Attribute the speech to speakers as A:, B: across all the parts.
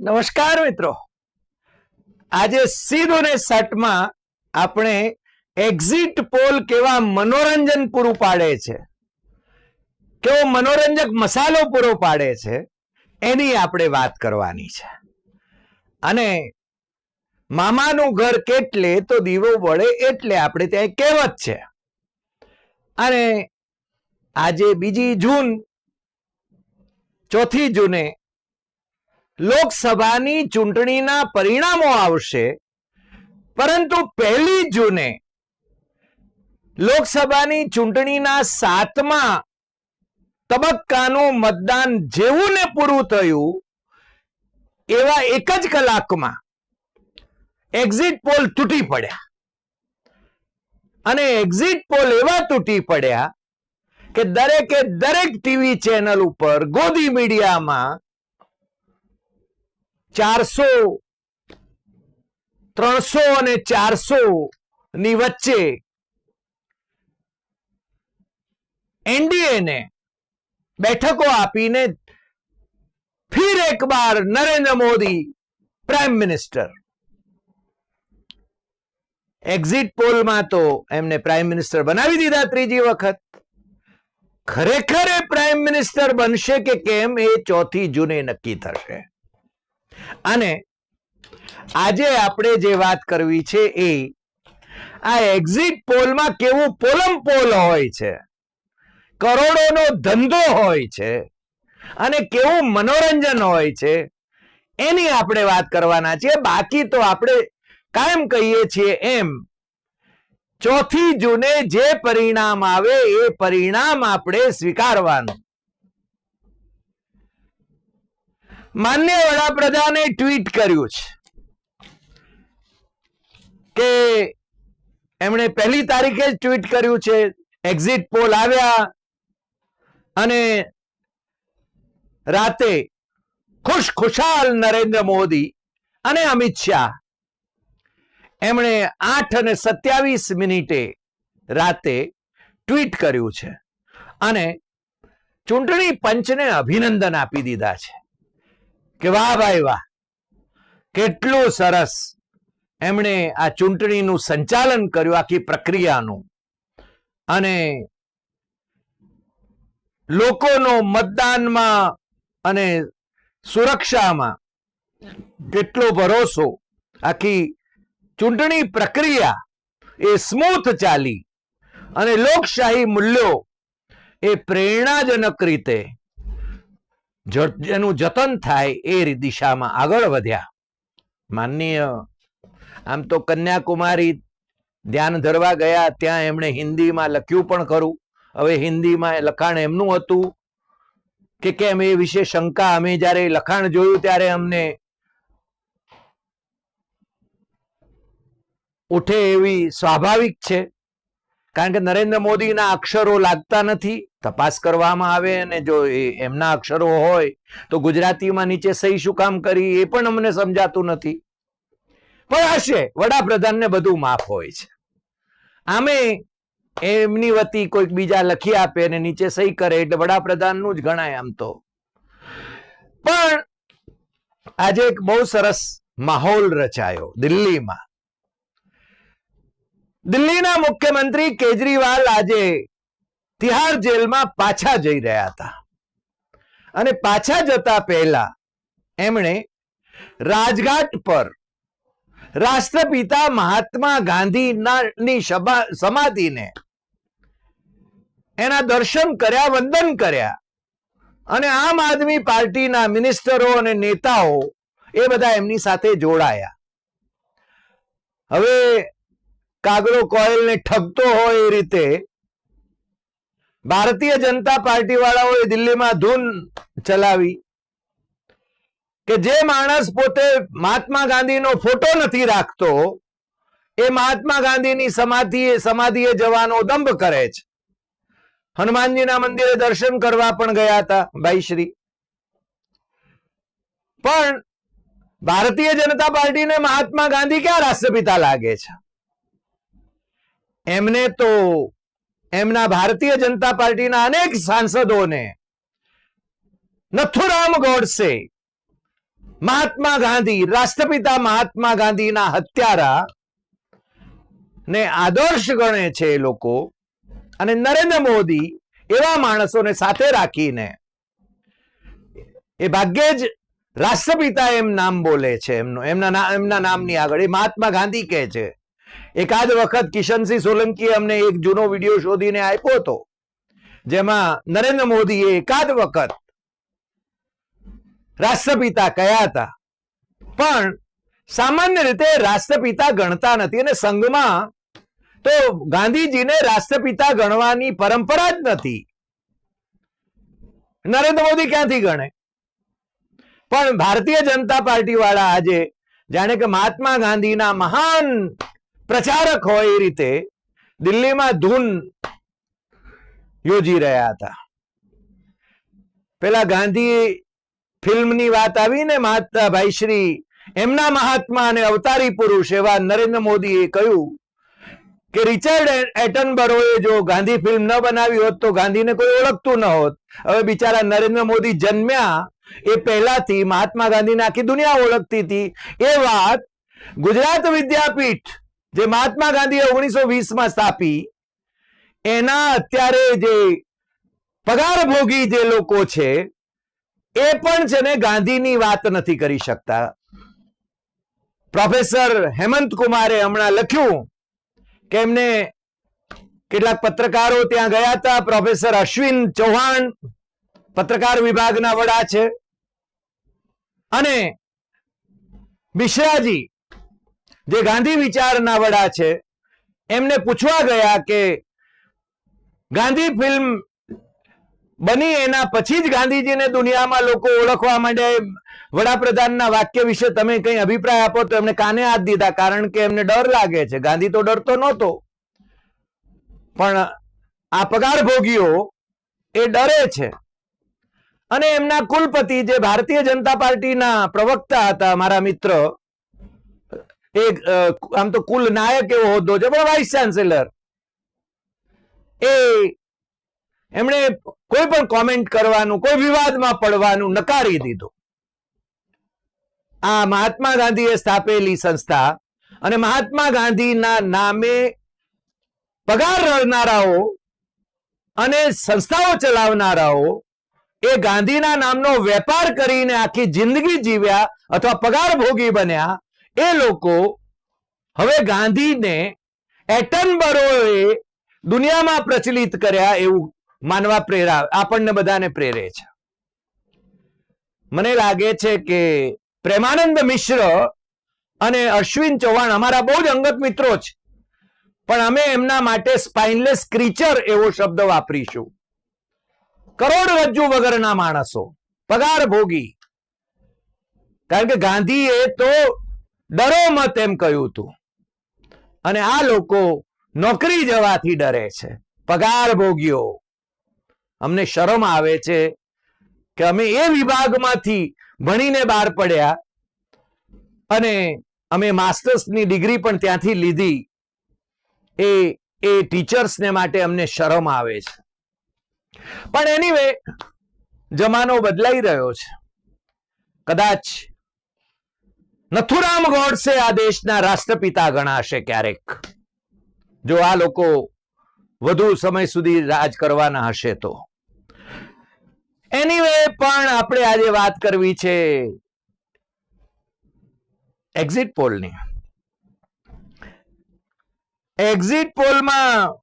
A: નમસ્કાર મિત્રો. આજે સીધું ને સટમાં આપણે એક્ઝિટ પોલ કેવા મનોરંજન પૂરું પાડે છે. કેવો મનોરંજક મસાલો પૂરો પાડે છે, એની આપણે વાત કરવાની છે. અને મામાનું ઘર કેટલે તો દીવો વળે એટલે આપણે ત્યાં કહેવત છે. અને આજે બીજી જૂન, ચોથી જૂને લોકસભાની ચૂંટણીના પરિણામો આવશે. પરંતુ પહેલી જૂને લોકસભાની ચૂંટણીના સાતમા તબક્કાનું મતદાન જેવું ને પૂરું થયું, એવા એક જ કલાકમાં એક્ઝિટ પોલ તૂટી પડ્યા. અને એક્ઝિટ પોલ એવા તૂટી પડ્યા કે દરેકે દરેક ટીવી ચેનલ ઉપર ગોદી મીડિયામાં ચારસો, ત્રણસો અને ચારસો ની વચ્ચે એનડીએને બેઠકો આપીને ફિર એક બાર Narendra Modi prime minister. Exit પોલમાં તો એમને પ્રાઇમ મિનિસ્ટર બનાવી દીધા ત્રીજી વખત. ખરેખર એ પ્રાઇમ મિનિસ્ટર બનશે કે કેમ એ ચોથી જૂને નક્કી થશે. અને આજે આપણે જે વાત કરવી છે એ, આ એક્ઝિટ પોલમાં કેવું પોલમ પોલ હોય છે, કરોડોનો ધંધો હોય છે, અને કેવું મનોરંજન હોય છે, એની આપણે વાત કરવાના છીએ. બાકી તો આપણે કાયમ કહીએ છીએ એમ, ચોથી જૂને જે પરિણામ આવે એ પરિણામ આપણે સ્વીકારવાનું. માન્ય વડાપ્રધાને ટ્વીટ કર્યું છે કે એમણે પહેલી તારીખે જ ટ્વીટ કર્યું છે. એક્ઝિટ પોલ આવ્યા અને રાતે ખુશ ખુશાલ નરેન્દ્ર મોદી અને અમિત શાહ એમણે આઠ અને સત્યાવીસ મિનિટે રાતે ટ્વીટ કર્યું છે અને ચૂંટણી પંચને અભિનંદન આપી દીધા છે. કે વાહ ભાઈ વાહ, કેટલું સરસ. એમણે આ ચૂંટણીનું સંચાલન કર્યું, આખી પ્રક્રિયાનું. અને લોકોનો મતદાનમાં અને સુરક્ષામાં કેટલો ભરોસો. આખી ચૂંટણી પ્રક્રિયા એ સ્મૂથ ચાલી અને લોકશાહી મૂલ્યો એ પ્રેરણાજનક રીતે એનું જતન થાય એ દિશામાં આગળ વધ્યા. માનનીય, આમ તો કન્યાકુમારી ધ્યાન ધરવા ગયા, ત્યાં એમણે હિન્દીમાં લખ્યું પણ ખરું. હવે હિન્દીમાં લખાણ એમનું હતું કે કેમ એ વિશે શંકા? અમે જ્યારે લખાણ જોયું ત્યારે અમને ઉઠે એવી સ્વાભાવિક છે. કારણ કે નરેન્દ્ર મોદીના અક્ષરો લાગતા નથી. તપાસ કરવામાં આવે અને જો એમના અક્ષરો હોય, તો ગુજરાતીમાં નીચે સહી શું કામ કરી એ પણ અમને સમજાતું નથી. પણ હશે, વડાપ્રધાનને બધું માફ હોય છે. આમે એમની વતી કોઈક બીજા લખી આપે અને નીચે સહી કરે એટલે વડાપ્રધાનનું જ ગણાય આમ તો. પણ આજે એક બહુ સરસ માહોલ રચાયો દિલ્હીમાં. દિલ્હીના મુખ્યમંત્રી કેજરીવાલ આજે તિહાર જેલમાં પાછા જઈ રહ્યા હતા. અને પાછા જતા પહેલા એમણે રાજઘાટ પર રાષ્ટ્રપિતા મહાત્મા ગાંધીની સમાધિને એના દર્શન કર્યા, વંદન કર્યા. અને આમ આદમી પાર્ટીના મિનિસ્ટરો અને નેતાઓ એ બધા એમની સાથે જોડાયા. હવે કાગડો કોયલને ઠગતો હોય એ રીતે ભારતીય જનતા પાર્ટી વાળાઓએ દિલ્હીમાં ધૂન ચલાવી કે જે માણસ પોતે મહાત્મા ગાંધીનો ફોટો નથી રાખતો, એ મહાત્મા ગાંધીની સમાધિએ સમાધિએ જવાનો દંભ કરે છે. હનુમાનજીના મંદિરે દર્શન કરવા પણ ગયા હતા ભાઈ શ્રી. પણ ભારતીય જનતા પાર્ટીને મહાત્મા ગાંધી ક્યાં રાષ્ટ્રપિતા લાગે છે? એમને તો એમના ભારતીય જનતા પાર્ટીના અનેક સાંસદોને નથુરામ ગોડસે, મહાત્મા ગાંધી, રાષ્ટ્રપિતા મહાત્મા ગાંધીના હત્યારા ને આદર્શ ગણે છે એ લોકો અને નરેન્દ્ર મોદી એવા માણસોને સાથે રાખીને એ ભાગ્યે જ રાષ્ટ્રપિતા એમ નામ બોલે છે, એમનું એમના એમના નામની આગળ એ મહાત્મા ગાંધી કહે છે. એકાદ વખત કિશનસિંહ સોલંકીએ અમને એક જૂનો વીડિયો શોધીને આપ્યો હતો, જેમાં નરેન્દ્ર મોદીએ એકાદ વખત રાષ્ટ્રપિતા કયા હતા. પણ સામાન્ય રીતે રાષ્ટ્રપિતા ગણતા નથી અને સંઘમાં તો ગાંધીજીને રાષ્ટ્રપિતા ગણવાની પરંપરા જ નથી. નરેન્દ્ર મોદી ક્યાંથી ગણે? પણ ભારતીય જનતા પાર્ટી વાળા આજે જાણે કે મહાત્મા ગાંધીના મહાન પ્રચારક હોય એ રીતે દિલ્હીમાં ધૂન યોજી રહ્યા હતા. પેલા ગાંધી ફિલ્મની વાત આવીને મહાત્મા ભાઈશ્રી એમના મહાત્મા અને અવતારી પુરુષ એવા નરેન્દ્ર મોદીએ કહ્યું કે રિચર્ડ એટનબરોએ જો ગાંધી ફિલ્મ ન બનાવી હોત તો ગાંધીને કોઈ ઓળખતું ન હોત. હવે બિચારા નરેન્દ્ર મોદી જન્મ્યા એ પહેલાથી મહાત્મા ગાંધીને આખી દુનિયા ઓળખતી હતી. એ વાત ગુજરાત વિદ્યાપીઠ જે મહાત્મા ગાંધીએ ઓગણીસો વીસમાં સ્થાપી, એના અત્યારે જે પગાર ભોગી જે લોકો છે, એ પણ છે ને ગાંધીની વાત નથી કરી શકતા. પ્રોફેસર હેમંત કુમારે હમણાં લખ્યું કે એમને કેટલાક પત્રકારો ત્યાં ગયા હતા. પ્રોફેસર અશ્વિન ચૌહાણ પત્રકાર વિભાગના વડા છે. અને મિશ્રાજી જે ગાંધી વિચારના વડા છે, એમને પૂછવા ગયા કે ગાંધી ફિલ્મ બની એના પછી જ ગાંધીજીને દુનિયામાં લોકો ઓળખવા માટે વડાપ્રધાનના વાક્ય વિશે તમે કઈ અભિપ્રાય આપો તો એમને કાને હાથ દીધા? કારણ કે એમને ડર લાગે છે. ગાંધી તો ડરતો નહોતો. પણ આ પગાર ભોગીઓ એ ડરે છે. અને એમના કુલપતિ જે ભારતીય જનતા પાર્ટીના પ્રવક્તા હતા, મારા મિત્ર એક આમ તો કુલ નાયક એવો હોદ્દો છે, પણ વાઇસ ચાન્સેલર. એ, એમણે કોઈ પણ કોમેન્ટ કરવાનું, કોઈ વિવાદમાં પડવાનું નકારી દીધું. આ મહાત્મા ગાંધીએ સ્થાપેલી સંસ્થા અને મહાત્મા ગાંધીના નામે પગાર રળનારાઓ અને સંસ્થાઓ ચલાવનારાઓ એ ગાંધીના નામનો વેપાર કરીને આખી જિંદગી જીવ્યા અથવા પગાર ભોગી બન્યા એ લોકો હવે ગાંધીને એટનબરોએ દુનિયામાં પ્રચલિત કર્યા એવું માનવા પ્રેરા આપણને બધાને પ્રેરે છે. મને લાગે છે કે પ્રેમાનંદ મિશ્ર અને અશ્વિન ચૌહાણ અમારા બહુ જ અંગત મિત્રો છે. પણ અમે એમના માટે સ્પાઇનલેસ ક્રીચર એવો શબ્દ વાપરીશું. કરોડરજ્જુ વગરના માણસો, પગાર ભોગી. કારણ કે ગાંધીએ તો ડરો મત એમ કહ્યું હતું અને આ લોકો નોકરી જવાથી ડરે છે. પગાર ભોગ્યો. અમને શરમ આવે છે કે અમે એ વિભાગમાંથી ભણીને બહાર પડ્યા અને અમે માસ્ટર્સની ડિગ્રી પણ ત્યાંથી લીધી. એ એ ટીચર્સને માટે અમને શરમ આવે છે. પણ એનીવે જમાનો બદલાઈ રહ્યો છે. કદાચ નથુરામ ગોડસે આ દેશના રાષ્ટ્રપિતા ગણાશે ક્યારેક. જો આ લોકો વધુ સમય સુધી રાજ કરવાના હશે તો. એનીવે પણ આપણે આજે વાત કરવી છે એક્ઝિટ પોલની એક્ઝિટ પોલમાં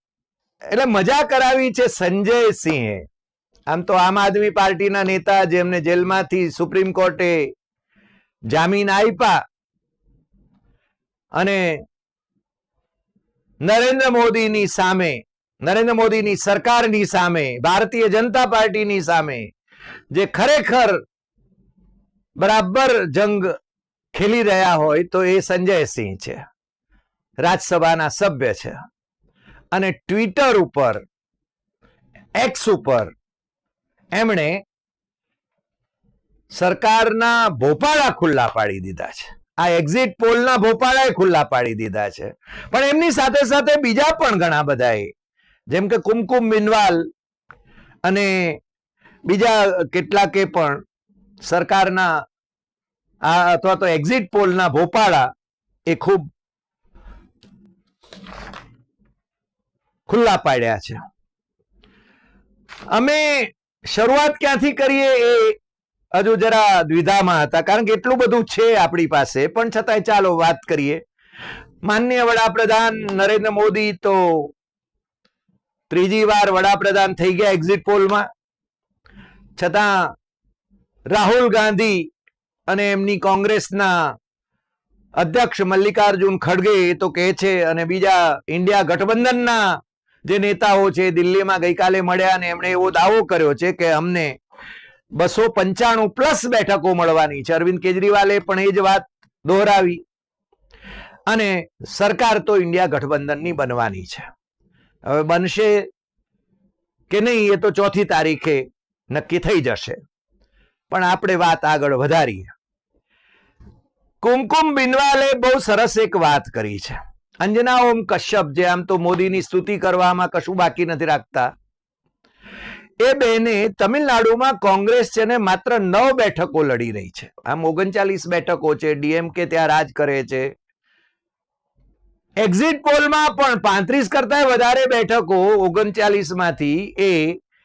A: એટલે મજા કરાવી છે સંજય સિંહે. આમ તો આમ આદમી પાર્ટીના નેતા જેમને જેલમાંથી સુપ્રીમ કોર્ટે જામીન આપ્યા અને નરેન્દ્ર મોદીની સામે, નરેન્દ્ર મોદીની સરકારની સામે, ભારતીય જનતા પાર્ટીની સામે, જે ખરેખર બરાબર જંગ ખેલી રહ્યા હોય તો એ સંજયસિંહ છે. રાજ્યસભાના સભ્ય છે. અને ટ્વિટર ઉપર એક્સ ઉપર એમણે સરકારના ભોપાળા ખુલ્લા પાડી દીધા છે. આ એક્ઝિટ પોલના ભોપાળાએ ખુલ્લા પાડી દીધા છે. પણ એમની સાથે સાથે બીજા પણ ઘણા બધાએ, જેમ કે કુમકુમ બિનવાલ અને બીજા કેટલાકે પણ સરકારના આ અથવા તો એક્ઝિટ પોલના ભોપાળા એ ખૂબ ખુલ્લા પાડ્યા છે. અમે શરૂઆત ક્યાંથી કરીએ એ હજુ જરા દ્વિધામાં હતા, કારણ કે એટલું બધું છે આપણી પાસે. પણ છતાંય ચાલો વાત કરીએ. માનનીય વડાપ્રધાન નરેન્દ્ર મોદી તો ત્રીજી વાર વડાપ્રધાન થઈ ગયા એક્ઝિટ પોલમાં છતાં રાહુલ ગાંધી અને એમની કોંગ્રેસના અધ્યક્ષ મલ્લિકાર્જુન ખડગે એ તો કહે છે અને બીજા ઇન્ડિયા ગઠબંધનના જે નેતાઓ છે દિલ્હીમાં ગઈકાલે મળ્યા અને એમણે એવો દાવો કર્યો છે કે અમને બસો પંચાણું પ્લસ બેઠકો મળવાની છે. અરવિંદ કેજરીવાલે પણ એ જ વાત દોહરાવી. અને સરકાર તો ઇન્ડિયા ગઠબંધનની બનવાની છે. હવે બનશે કે નહીં એ તો ચોથી તારીખે નક્કી થઈ જશે. પણ આપણે વાત આગળ વધારીએ. કુમકુમ બિનવાલે બહુ સરસ એક વાત કરી છે. અંજના ઓમ કશ્યપ જે આમ તો મોદીની સ્તુતિ કરવામાં કશું બાકી નથી રાખતા. એ બેને તમિલનાડુમાં કોંગ્રેસ છે ને માત્ર નવ બેઠકો લડી રહી છે. આમ ઓગણચાલીસ બેઠકો છે, ડીએમકે ત્યાં રાજ કરે છે. એક્ઝિટ પોલમાં પણ પાંત્રીસ કરતા વધારે બેઠકો ઓગણચાલીસમાંથી એ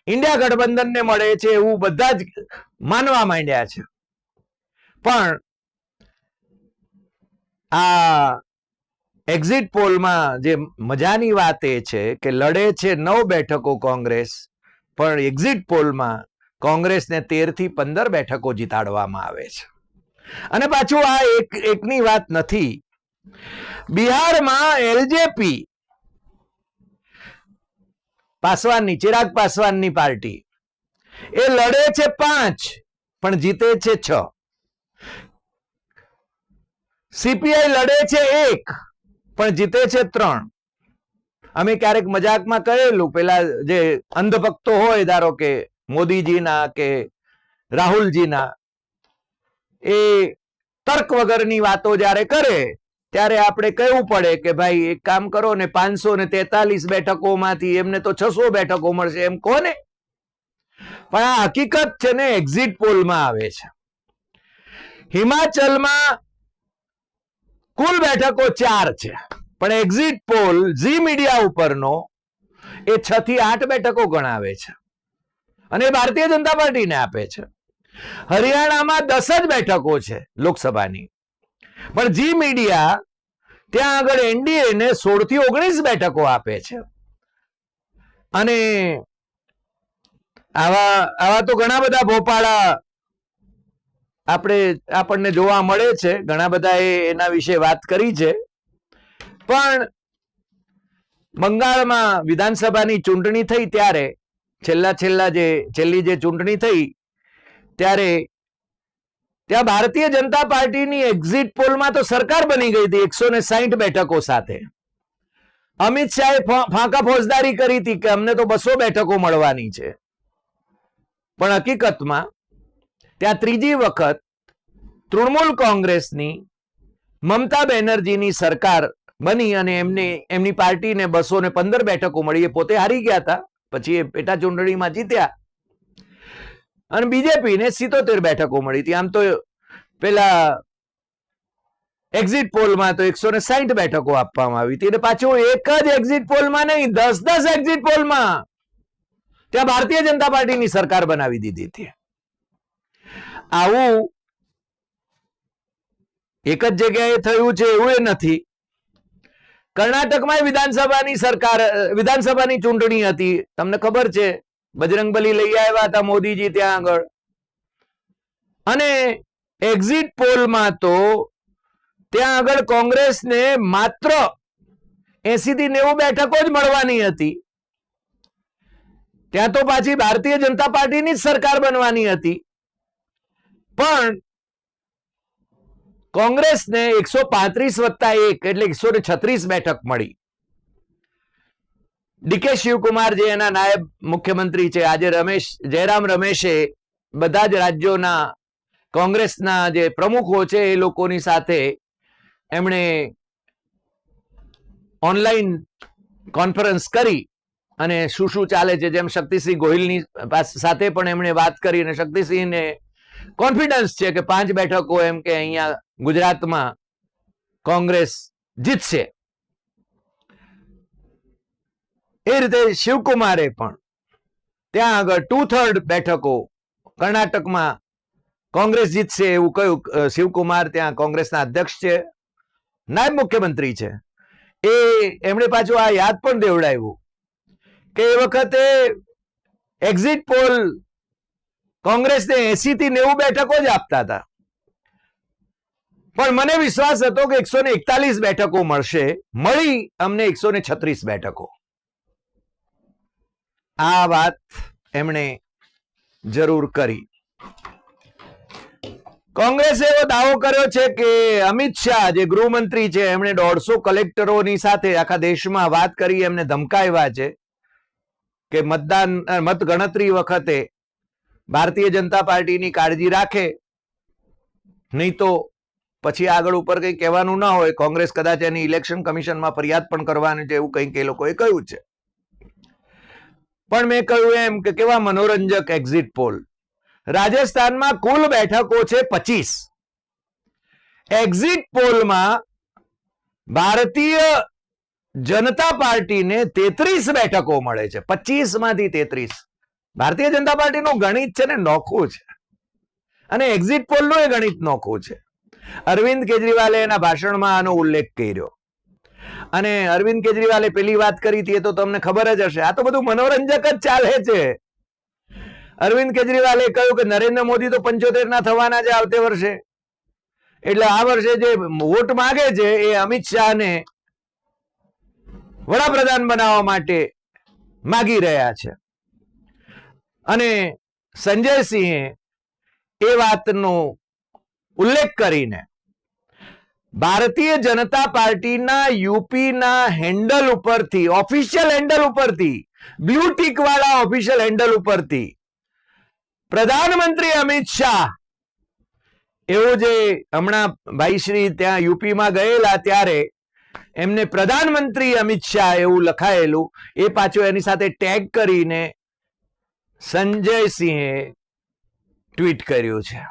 A: ઇન્ડિયા ગઠબંધનને મળે છે એવું બધા જ માનવા માંડ્યા છે. પણ આ એક્ઝિટ પોલમાં જે મજાની વાત એ છે કે લડે છે નવ બેઠકો કોંગ્રેસ પણ એક્ઝિટ પોલમાં કોંગ્રેસને તેરથી પંદર બેઠકો જીતાડવામાં આવે છે. અને પાછું આ એક, એકની વાત નથી. બિહારમાં એલજેપી પાસવાનની, ચિરાગ પાસવાનની પાર્ટી. એ લડે છે પાંચ, પણ જીતે છે છ. સીપીઆઈ લડે છે એક, પણ જીતે છે ત્રણ. અમે ક્યારેક મજાકમાં કહેલું, પેલા જે અંધભક્તો હોય, ધારો કે મોદીજીના કે રાહુલજીના, એ તર્ક વગરની વાતો જ્યારે કરે, ત્યારે આપણે કહેવું પડે કે ભાઈ, એક કામ કરો ને પાંચસો ને તેતાલીસ બેઠકોમાંથી એમને તો છસો બેઠકો મળશે, એમ કોને? પણ આ હકીકત છે ને એક્ઝિટ પોલમાં આવે છે. હિમાચલમાં કુલ બેઠકો ચાર છે. પણ એક્ઝિટ પોલ ઝી મીડિયા ઉપરનો એ છ થી આઠ બેઠકો ગણાવે છે. અને એ ભારતીય જનતા પાર્ટીને આપે છે. હરિયાણામાં દસ જ બેઠકો છે લોકસભાની. પણ જી મીડિયા ત્યાં આગળ એનડીએને સોળથી ઓગણીસ બેઠકો આપે છે. અને આવા આવા તો ઘણા બધા ભોપાળા આપણે આપણને જોવા મળે છે. ઘણા બધા એના વિશે વાત કરી છે. પણ બંગાળમાં વિધાનસભાની ચૂંટણી થઈ ત્યારે, છેલ્લા છેલ્લા જે, છેલ્લી જે ચૂંટણી થઈ ત્યારે ત્યાં ભારતીય જનતા પાર્ટીની એક્ઝિટ પોલમાં તો સરકાર બની ગઈ હતી એકસો ને સાહીઠ બેઠકો સાથે. અમિત શાહે ફાંકા ફોજદારી કરી હતી કે અમને તો બસો બેઠકો મળવાની છે. પણ હકીકતમાં ત્યાં ત્રીજી વખત તૃણમૂલ કોંગ્રેસની મમતા બેનર્જીની સરકાર બની અને એમને, એમની પાર્ટીને બસો ને પંદર બેઠકો મળી, એ પોતે હારી ગયા હતા. પછી એ પેટા ચૂંટણીમાં જીત્યા. અને બીજેપીને સિત્તોતેર બેઠકો મળી હતી. આમ તો પેલા એક્ઝિટ પોલમાં તો એકસો ને સાહીઠ બેઠકો આપવામાં આવી હતી. અને પાછું એક જ એક્ઝિટ પોલમાં નહીં, દસ દસ એક્ઝિટ પોલમાં ત્યાં ભારતીય જનતા પાર્ટીની સરકાર બનાવી દીધી હતી. આવું એક જ જગ્યાએ થયું છે એવું એ નથી. કર્ણાટકમાં વિધાનસભાની સરકાર વિધાનસભાની ચૂંટણી હતી. તમને ખબર છે, બજરંગબલી લઈ આવ્યા હતા મોદીજી ત્યાં આગળ. અને એક્ઝિટ પોલમાં તો ત્યાં આગળ કોંગ્રેસને માત્ર એસી થી નેવું બેઠકો જ મળવાની હતી. ત્યાં તો પાછી ભારતીય જનતા પાર્ટીની જ સરકાર બનવાની હતી. પણ કોંગ્રેસને એકસો પાંત્રીસ વત્તા એક એટલે એકસો છત્રીસ બેઠક મળી. ડીકે શિવકુમાર જે એના નાયબ મુખ્યમંત્રી છે, આજે રમેશ, જયરામ રમેશે બધા જ રાજ્યોના કોંગ્રેસના જે પ્રમુખો છે, એ લોકોની સાથે એમણે ઓનલાઈન કોન્ફરન્સ કરી અને શું શું ચાલે છે, જેમ શક્તિસિંહ ગોહિલની સાથે પણ એમણે વાત કરી અને શક્તિસિંહને કોન્ફિડન્સ છે કે પાંચ બેઠકો એમ કે અહીંયા ગુજરાતમાં કોંગ્રેસ જીતશે. એ રીતે શિવકુમારે પણ ત્યાં આગળ ટુ થર્ડ બેઠકો કર્ણાટકમાં કોંગ્રેસ જીતશે એવું કહ્યું. શિવકુમાર ત્યાં કોંગ્રેસના અધ્યક્ષ છે, નાયબ મુખ્યમંત્રી છે. એ એમણે પાછું આ યાદ પણ દેવડાવ્યું કે એ વખતે એક્ઝિટ પોલ કોંગ્રેસને એસી થી નેવું બેઠકો જ આપતા હતા. પણ મને વિશ્વાસ હતો કે એકસો ને એકતાલીસ બેઠકો મળશે. મળી અમને એકસો ને છત્રીસ બેઠકો. આ વાત એમણે જરૂર કરી. કોંગ્રેસે એવો દાવો કર્યો છે કે અમિત શાહ, જે ગૃહમંત્રી છે, એમણે દોઢસો કલેક્ટરોની સાથે આખા દેશમાં વાત કરી, એમને ધમકાવ્યા છે કે મતદાન મતગણતરી મત ગણતરી વખતે ભારતીય જનતા પાર્ટીની કાળજી રાખે, નહીં તો પછી આગળ ઉપર કંઈ કહેવાનું ના હોય, કોંગ્રેસ કદાચ એની ઇલેક્શન કમિશનમાં ફરિયાદ પણ કરવાની છે એવું કંઈક એ લોકોએ કહ્યું છે. પણ મેં કહ્યું એમ કે કેવા મનોરંજક એક્ઝિટ પોલ રાજસ્થાનમાં કુલ બેઠકો છે પચીસ. એક્ઝિટ પોલમાં ભારતીય જનતા પાર્ટીને તેત્રીસ બેઠકો મળે છે. પચીસમાંથી તેત્રીસ. ભારતીય જનતા પાર્ટીનું ગણિત છે ને નોખું છે. અને એક્ઝિટ પોલનું એ ગણિત નોખું છે. અરવિંદ કેજરીવાલે એના ભાષણમાં આનો ઉલ્લેખ કર્યો. અને અરવિંદ કેજરીવાલે પેલી વાત કરી હતી એ તો તમને ખબર જ હશે. આ તો બધું મનોરંજક જ ચાલે છે. અરવિંદ કેજરીવાલે કહ્યું કે નરેન્દ્ર મોદી તો પંચોતેર ના થવાના છે આવતે વર્ષે. એટલે આ વર્ષે જે વોટ માગે છે એ અમિત શાહને વડાપ્રધાન બનાવવા માટે માગી રહ્યા છે. અને સંજયસિંહે એ વાતનો ઉલ્લેખ કરીને ભારતીય જનતા પાર્ટીના યુપીના હેન્ડલ ઉપરથી ઓફિશિયલ હેન્ડલ ઉપરથી બ્લુ ટીક વાળા ઓફિશિયલ હેન્ડલ ઉપરથી પ્રધાનમંત્રી અમિત શાહ એવો જે હમણાં ભાઈશ્રી ત્યાં યુપીમાં ગયેલા ત્યારે એમને પ્રધાનમંત્રી અમિત શાહ એવું લખાયેલું, એ પાછું એની સાથે ટેગ કરીને સંજયસિંહે ટ્વીટ કર્યું છે.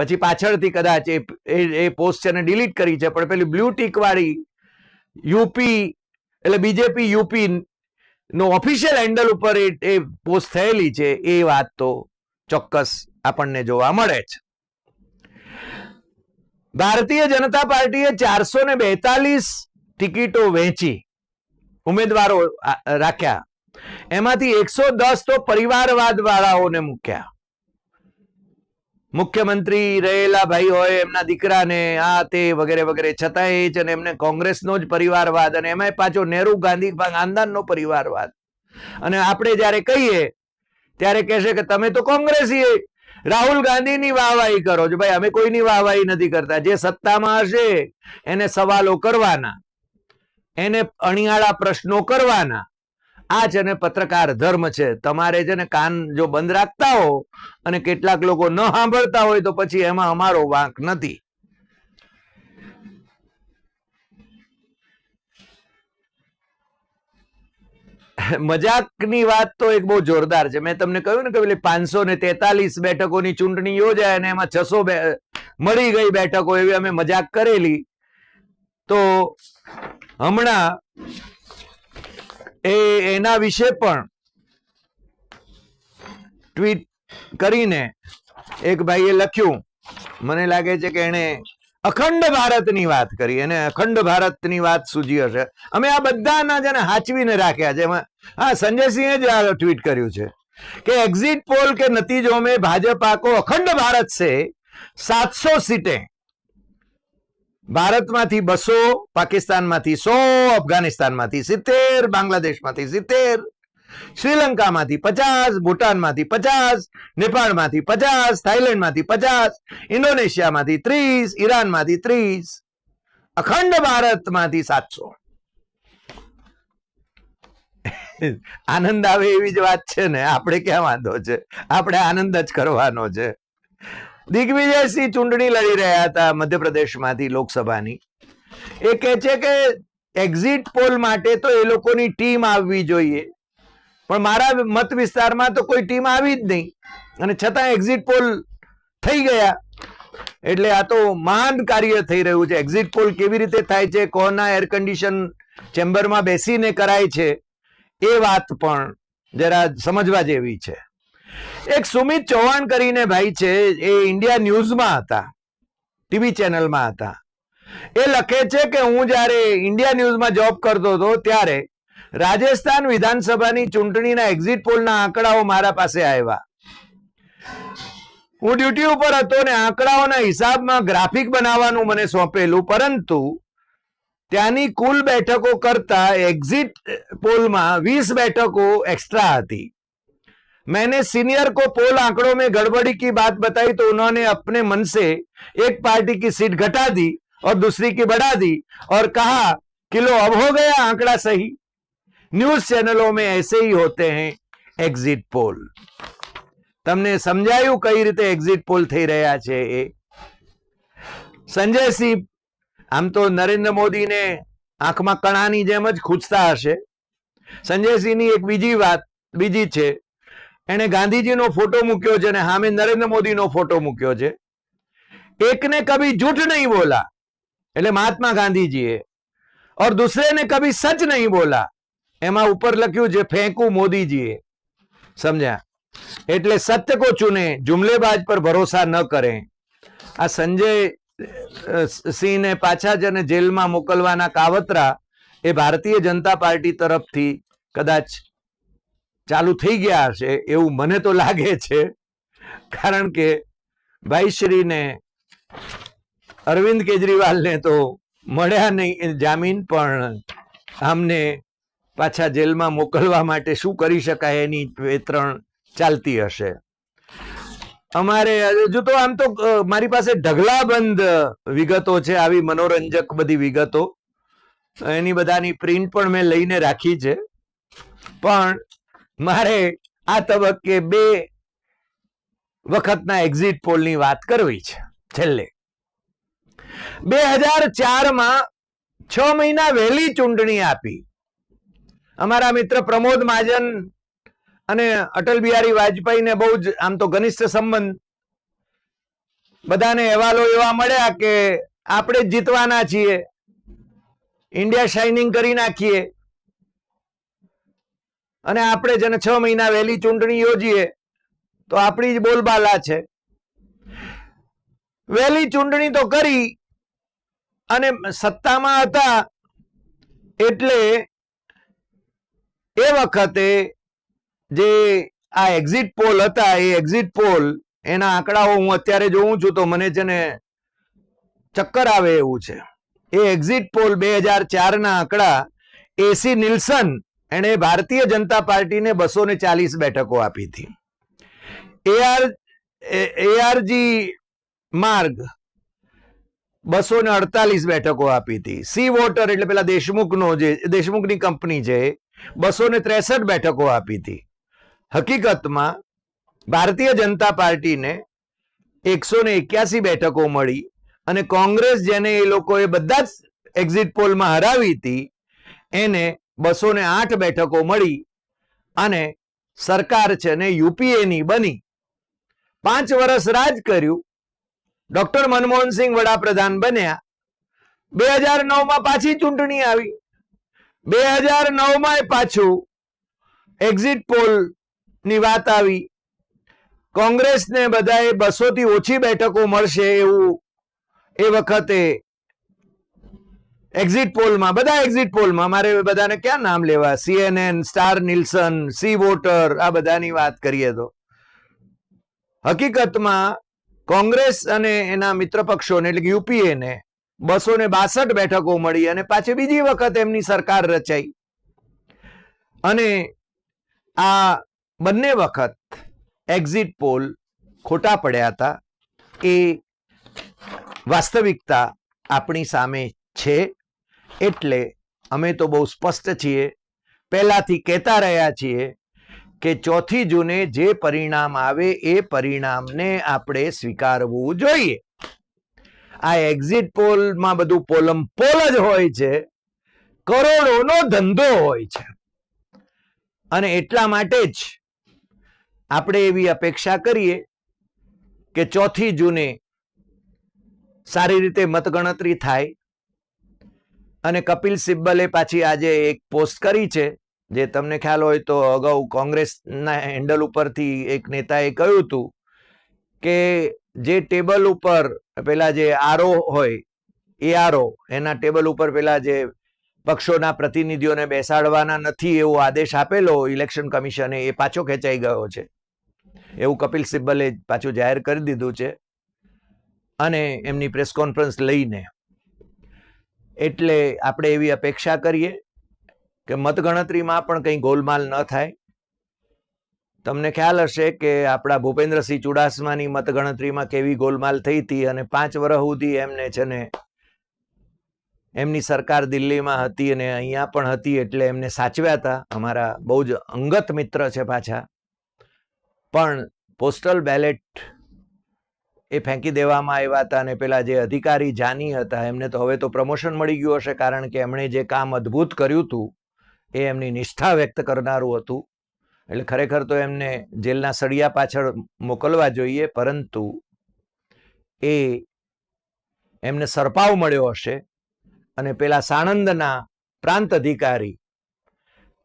A: પછી પાછળથી કદાચ એ એ- પોસ્ટ છે ડિલીટ કરી છે. પણ પેલી બ્લુ ટીક વાળી યુપી એટલે બીજેપી યુપી નો ઓફિશિયલ હેન્ડલ ઉપર એ પોસ્ટ થયેલી છે. એ વાત તો ચોક્કસ આપણને જોવા મળે છે ભારતીય જનતા પાર્ટીએ ચારસો ને બેતાલીસ ટિકિટો વહેંચી ઉમેદવારો રાખ્યા. એમાંથી એકસો દસ તો પરિવારવાદ વાળાઓને મૂક્યા. મુખ્યમંત્રી રહેલા ભાઈ હોય એમના દીકરાને આ તે વગેરે વગેરે છતાંય જ અને એમને કોંગ્રેસનો જ પરિવારવાદ અને એમાંય પાછો નેહરુ ગાંધી ખાનદાનનો પરિવારવાદ. અને આપણે જ્યારે કહીએ, ત્યારે કહેશે કે તમે તો કોંગ્રેસી રાહુલ ગાંધીની વાહવાહી કરો છો. ભાઈ, અમે કોઈની વાહવાહી નથી કરતા. જે સત્તામાં હશે, એને સવાલો કરવાના. એને અણિયાળા પ્રશ્નો કરવાના. આ છે ને પત્રકાર ધર્મ છે. તમારે છે ને કાન જો બંધ રાખતા હો અને કેટલાક લોકો ન સાંભળતા હોય તો પછી એમાં અમારો વાંક નથી. મજાકની વાત તો એક બહુ જોરદાર છે. મેં તમને કહ્યું ને કે પેલી પાંચસો ને તેતાલીસ બેઠકોની ચૂંટણી યોજાય અને એમાં છસો મળી ગઈ બેઠકો એવી અમે મજાક કરેલી. તો હમણાં એ એના વિશે પણ ટ્વીટ કરીને એક ભાઈએ લખ્યું. મને લાગે છે કે એણે અખંડ ભારતની વાત કરી, એને અખંડ ભારતની વાત સૂજી હશે. અમે આ બધાના જેને હાચવીને રાખ્યા છે. એમાં હા, સંજયસિંહે જ આ ટ્વીટ કર્યું છે કે એક્ઝિટ પોલ કે નતીજો અમે ભાજપ આકો અખંડ ભારત છે, સાતસો સીટે ભારતમાંથી બસો, પાકિસ્તાનમાંથી સો, અફઘાનિસ્તાનમાંથી સિત્તેર, બાંગ્લાદેશમાંથી સિત્તેર, શ્રીલંકામાંથી પચાસ, ભૂટાનમાંથી પચાસ, નેપાળમાંથી પચાસ થાઈલેન્ડમાંથી પચાસ, ઇન્ડોનેશિયામાંથી ત્રીસ, ઈરાનમાંથી ત્રીસ, અખંડ ભારતમાંથી સાતસો. આનંદ આવે એવી જ વાત છે ને. આપણે ક્યાં વાંધો છે? આપણે આનંદ જ કરવાનો છે. દિગ્વિજયસિંહ ચૂંટણી લડી રહ્યા હતા મધ્યપ્રદેશમાંથી લોકસભાની. એ કહે છે કે એક્ઝિટ પોલ માટે તો એ લોકોની ટીમ આવવી જોઈએ. પણ મારા મત વિસ્તારમાં તો કોઈ ટીમ આવી જ નહીં. અને છતાં એક્ઝિટ પોલ થઈ ગયા. એટલે આ તો મહાન કાર્ય થઈ રહ્યું છે. એક્ઝિટ પોલ કેવી રીતે થાય છે? કોના એર કન્ડિશન ચેમ્બરમાં બેસીને કરાય છે? એ વાત પણ જરા સમજવા જેવી છે. એક સુમિત ચૌહાણ કરીને ભાઈ છે, એ ઇન્ડિયા ન્યૂઝમાં હતા ટીવી ચેનલમાં હતા. એ લખે છે કે હું જ્યારે ઇન્ડિયા ન્યૂઝમાં જોબ કરતો હતો ત્યારે રાજસ્થાન વિધાનસભાની ચૂંટણીના એક્ઝિટ પોલના આંકડાઓ મારા પાસે આવ્યા. હું ડ્યુટી ઉપર હતો ને આંકડાઓના હિસાબમાં ગ્રાફિક બનાવવાનું મને સોંપેલું, પરંતુ ત્યાંની કુલ બેઠકો કરતા એક્ઝિટ પોલમાં વીસ બેઠકો એક્સ્ટ્રા હતી. मैंने सीनियर को पोल आंकड़ों में गड़बड़ी की बात बताई तो उन्होंने अपने मन से एक पार्टी की सीट घटा दी और दूसरी की बढ़ा दी और कहा कि लो अब हो गया आंकड़ा सही न्यूज चैनलों में ऐसे ही होते हैं एग्जिट पोल તમને સમજાયું કઈ રીતે એક્ઝિટ પોલ થઈ રહ્યા છે એ સંજયસિંહ આમ તો નરેન્દ્ર મોદીને આંખમાં કણાની જેમ જ ખૂંચતા હશે સંજયસિંહની એક બીજી વાત બીજી છે એણે ગાંધીજીનો ફોટો મૂક્યો છે અને સામે નરેન્દ્ર મોદીનો ફોટો મૂક્યો છે. એકને કભી જૂઠ નહીં બોલા, એટલે મહાત્મા ગાંધીજીએ. ઓર દૂસરેને કભી સચ નહીં બોલા, એમાં ઉપર લખ્યું છે ફેંકું મોદીજીએ. સમજ્યા? એટલે સત્ય કો ચુને, જુમલેબાજ પર ભરોસા ન કરે. આ સંજય સિંહને પાછા જને જેલમાં મોકલવાના કાવતરા એ ભારતીય જનતા પાર્ટી તરફથી કદાચ ચાલુ થઈ ગયા હશે એવું મને તો લાગે છે. કારણ કે ભાઈશ્રીને અરવિંદ કેજરીવાલને તો મળ્યા નહીં જામીન, પણ આમને પાછા જેલમાં મોકલવા માટે શું કરી શકાય એની વેતરણ ચાલતી હશે. અમારે હજુ તો આમ તો મારી પાસે ઢગલાબંધ વિગતો છે, આવી મનોરંજક બધી વિગતો. એની બધાની પ્રિન્ટ પણ મેં લઈને રાખી છે. પણ મારે આ તબક્કે બે વખતના એક્ઝિટ પોલની વાત કરવી છે, છેલ્લે. બે હજાર ચારમાં છ મહિના વહેલી ચૂંટણી આપી. અમારા મિત્ર પ્રમોદ મહાજન અને અટલ બિહારી વાજપેયીને બહુ જ આમ તો ઘનિષ્ઠ સંબંધ. બધાને અહેવાલો એવા મળ્યા કે આપણે જ જીતવાના છીએ, ઇન્ડિયા શાઇનિંગ કરી નાખીએ. અને આપણે જેને છ મહિના વહેલી ચૂંટણી યોજીએ, તો આપણી જ બોલબાલા છે. વહેલી ચૂંટણી તો કરી, અને સત્તામાં હતા, એટલે એ વખતે જે આ એક્ઝિટ પોલ હતા, એ એક્ઝિટ પોલ એના આંકડાઓ હું અત્યારે જોઉં છું, તો મને છે ને ચક્કર આવે એવું છે. એ એક્ઝિટ પોલ બે હજાર ચારના આંકડા, એસી નિલ્સન એણે ભારતીય જનતા પાર્ટીને બસો ને ચાલીસ બેઠકો આપી હતી. એઆર એઆરજી માર્ગ બસો ને અડતાલીસ બેઠકો આપી હતી. સી વોટર એટલે પેલા દેશમુખનો જે, દેશમુખની કંપની છે, બસો ને ત્રેસઠ બેઠકો આપી હતી. હકીકતમાં ભારતીય જનતા પાર્ટીને એકસો ને એક્યાસી બેઠકો મળી અને કોંગ્રેસ જેને એ લોકોએ બધા જ એક્ઝિટ પોલમાં હરાવી હતી, એને બસો ને આઠ બેઠકો મળી અને સરકાર છે ને યુપીએની બની. પાંચ વર્ષ રાજ કર્યું. ડોક્ટર મનમોહનસિંહ વડાપ્રધાન બન્યા. બે હજાર નવમાં પાછી ચૂંટણી આવી. બે હજાર નવમાં પાછું એક્ઝિટ પોલની વાત આવી. કોંગ્રેસને બધાએ બસોથી ઓછી બેઠકો મળશે એવું એ વખતે એક્ઝિટ પોલમાં બધા એક્ઝિટ પોલમાં મારે બધાને ક્યાં નામ લેવા? CNN star Nielsen C voter આ બધાની વાત કરીએ તો. હકીકતમાં કોંગ્રેસ અને એના મિત્ર પક્ષોને, એટલે કે યુપીએને, બસો ને બાસઠ બેઠકો મળી અને પાછી બીજી વખત એમની સરકાર રચાઈ. અને આ બંને વખત એક્ઝિટ પોલ ખોટા પડ્યા હતા. એ વાસ્તવિકતા આપણી સામે છે. એટલે અમે તો બહુ સ્પષ્ટ છીએ. પહેલાથી કહેતા રહ્યા છીએ કે ચોથી જૂને જે પરિણામ આવે એ પરિણામને આપણે સ્વીકારવું જોઈએ. આ એક્ઝિટ પોલમાં બધું પોલમ પોલ જ હોય છે. કરોડોનો ધંધો હોય છે. અને એટલા માટે જ આપણે એવી અપેક્ષા કરીએ કે ચોથી જૂને સારી રીતે મતગણતરી થાય અને કપિલ સિબ્બલે પાછી આજે એક પોસ્ટ કરી છે, જે તમને ખ્યાલ હોય તો અગાઉ કોંગ્રેસના હેન્ડલ ઉપરથી એક નેતાએ કહ્યું હતું કે જે ટેબલ ઉપર પેલા જે આરો હોય, એ આરો એના ટેબલ ઉપર પેલા જે પક્ષોના પ્રતિનિધિઓને બેસાડવાના નથી એવો આદેશ આપેલો, ઇલેક્શન કમિશને એ પાછો ખેંચાઈ ગયો છે. એવું કપિલ સિબ્બલે પાછું જાહેર કરી દીધું છે અને એમની પ્રેસ કોન્ફરન્સ લઈને. એટલે આપણે એવી અપેક્ષા કરીએ કે મતગણતરીમાં પણ કંઈ ગોલમાલ ન થાય. તમને ખ્યાલ હશે કે આપણા ભૂપેન્દ્રસિંહ ચુડાસમાની મતગણતરીમાં કેવી ગોલમાલ થઈ હતી અને પાંચ વર્ષ સુધી એમને છે ને એમની સરકાર દિલ્હીમાં હતી અને અહીંયા પણ હતી એટલે એમને સાચવ્યા હતા. અમારા બહુ જ અંગત મિત્ર છે પાછા. પણ પોસ્ટલ બેલેટ એ ફેંકી દેવામાં આવ્યા હતા અને પેલા જે અધિકારી જાની હતા, એમને તો હવે તો પ્રમોશન મળી ગયું હશે કારણ કે એમણે જે કામ અદ્ભુત કર્યું હતું, એ એમની નિષ્ઠા વ્યક્ત કરનારું હતું. એટલે ખરેખર તો એમને જેલના સળિયા પાછળ મોકલવા જોઈએ, પરંતુ એ એમને સરપાવ મળ્યો હશે અને પેલા સાણંદના પ્રાંત અધિકારી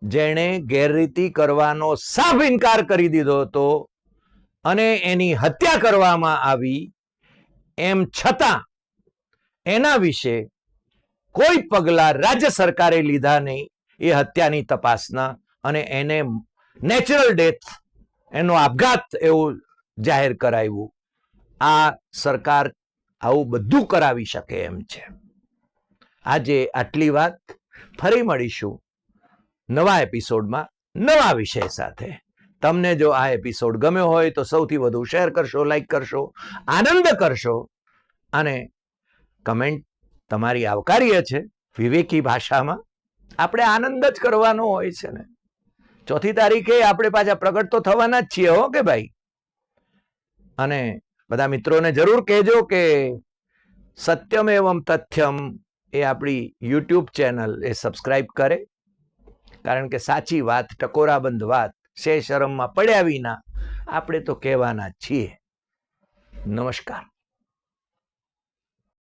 A: જેણે ગેરરીતિ કરવાનો સાફ ઇનકાર કરી દીધો હતો અને એની હત્યા કરવામાં આવી, એમ છતાં એના વિશે કોઈ પગલા રાજ્ય સરકારે લીધા નહીં. એ હત્યાની તપાસના અને એને નેચરલ ડેથ, એનો આપઘાત એવું જાહેર કરાવ્યું. આ સરકાર આવું બધું કરાવી શકે એમ છે. આજે આટલી વાત. ફરી મળીશું નવા એપિસોડમાં નવા વિષય સાથે. તમને જો આ એપિસોડ ગમ્યો હોય તો સૌથી વધુ શેર કરશો લાઈક કરશો, આનંદ કરશો અને કમેન્ટ તમારી આવકાર્ય છે વિવેકી ભાષામાં. આપણે આનંદ જ કરવાનો હોય છે ને. ચોથી તારીખે આપણે પાછા પ્રગટ તો થવાના જ છીએ હો કે ભાઈ? અને બધા મિત્રોને જરૂર કહેજો કે સત્યમ એવમ તથ્યમ એ આપણી યુટ્યુબ ચેનલ એ સબસ્ક્રાઈબ કરે. કારણ કે સાચી વાત, ટકોરાબંધ વાત શે શરમમાં પડ્યા વિના આપણે તો કહેવાના છીએ. નમસ્કાર.